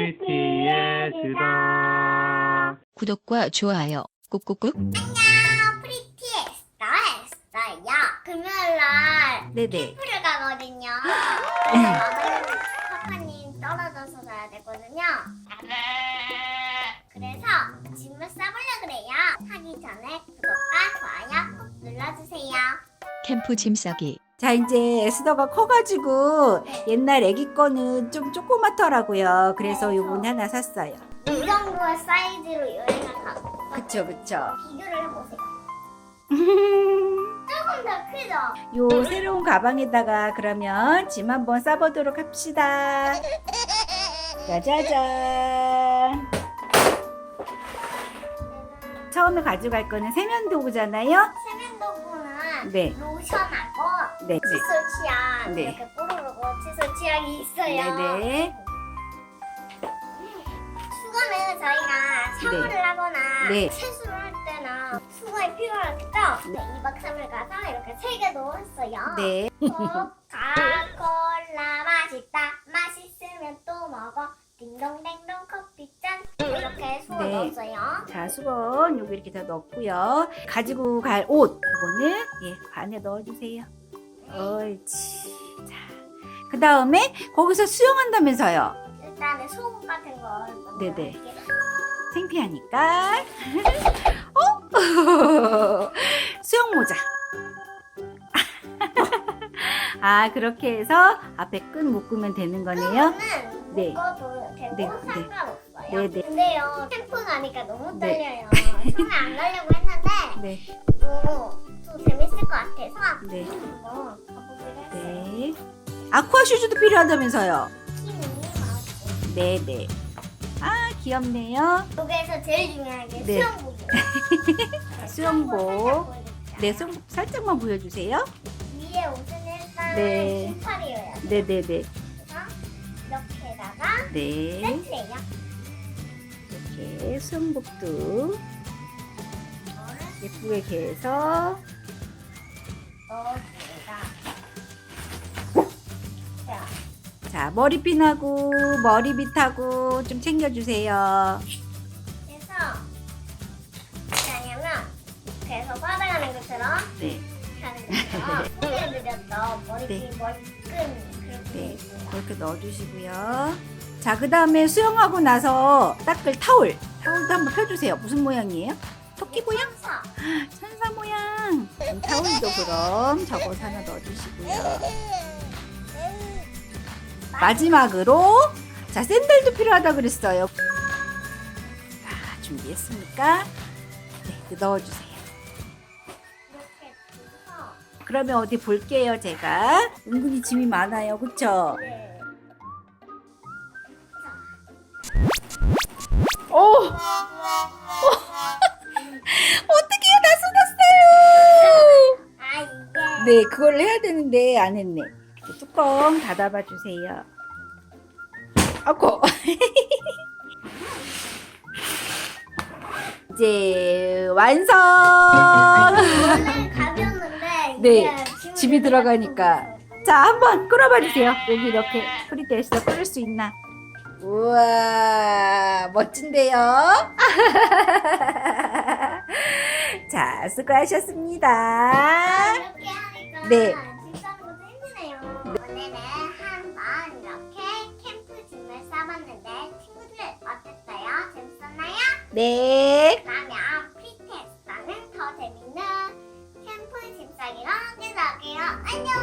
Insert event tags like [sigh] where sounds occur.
프리티의 수다. 구독과 좋아요. 꾹꾹꾹. 안녕. 프리티 에스터에스터요. 금요일날 네네. 캠프를 가거든요. 그래서 파파님 떨어져서 가야 되거든요. 그래서 짐을 싸보려 그래요. 하기 전에 구독과 좋아요 꼭 눌러주세요. 캠프 짐 싸기 자, 이제 에스더가 커가지고 옛날 애기 거는 좀 조그맣더라고요. 그래서 요번에 하나 샀어요. 이 정도의 사이즈로 여행을 가고 그쵸, 그쵸. 비교를 해보세요 [laughs] 조금 더 크죠? 요 새로운 가방에다가 그러면 짐 한번 싸보도록 합시다. 짜자잔. 처음에 가져갈 거는 세면도구잖아요. 세면도구는 네. 로션하고 네. 칫솔 치약 네. 이렇게 뽀로로고 칫솔 치약이 있어요. 네네. 수건은 저희가 샤워를 하거나 네. 세수를 할 때나 수건이 필요하겠죠? 네, 2박 3일 가서 이렇게 세 개도 했어요. 네. 코카콜라 맛있다. 맛있으면 또 먹어. 딩동댕동 커피잔 이렇게 수건 네. 넣었어요. 자, 수건 여기 이렇게 다 넣고요. 가지고 갈 옷, 그거는 예, 반에 넣어주세요. 옳지. 자, 그 다음에 거기서 수영한다면서요. 일단은 속옷 같은 거 네네. 창피하니까. [laughs] 어? [laughs] 수영 모자. [laughs] 아, 그렇게 해서 앞에 끈 묶으면 되는 거네요. 끈은 네. 묶어도 되고 네, 네. 상관없어요. 네, 네. 근데요 캠프 가니까 너무 네. 떨려요. 처음에 안 가려고 했는데 네, 또, 또 재밌을 것 같아서 네, 아쿠아 슈즈도 필요하다면서요. 키는 나왔고 네, 네. 아, 귀엽네요. 여기에서 제일 중요한 게 네. 수영복이에요. 수영복. [laughs] 네, 네. 송 살짝만 보여주세요. 위에 옷은 일단 네. 긴 팔이어야 돼요. 네, 네, 네. 그래서 이렇게다가 네. 세트예요. 이렇게 수영복도 예쁘게 해서 넣어줍니다. 자, 머리핀하고 머리빗하고 좀 챙겨주세요. 그래서 어떻게 하냐면 그래서 빠져가는 것처럼 네, 하는 것처럼 손을 들였던 머리끈 네. 머리끈 그렇게 네. 그렇게 넣어주시고요. 자, 그 다음에 수영하고 나서 닦을 타올. 타올도 한번 펴주세요. 무슨 모양이에요? 토끼 모양? 사 천사 모양. 이 타올도 그럼 저거 하나 넣어주시고요. 마지막으로 자 샌들도 필요하다 그랬어요. 자 준비했습니까? 네, 넣어주세요. 그러면 어디 볼게요, 제가. 은근히 짐이 많아요, 그쵸? 네. 오! 오! [laughs] 어떡해요, 다 쏟았어요! 아 네, 그걸 해야 되는데 안 했네. 뚜껑 닫아봐 주세요. 아고. [laughs] 이제 완성! 가벼웠는데 네, 집이 들어가니까. 자, 한번 끌어봐 주세요. 여기 이렇게 프리테스터 끌을 수 있나? 우와, 멋진데요? [laughs] 자, 수고하셨습니다. 네. 네. 그러면 피테스는 더 재밌는 캠프 짐싸기로 함께 나올게요. 안녕.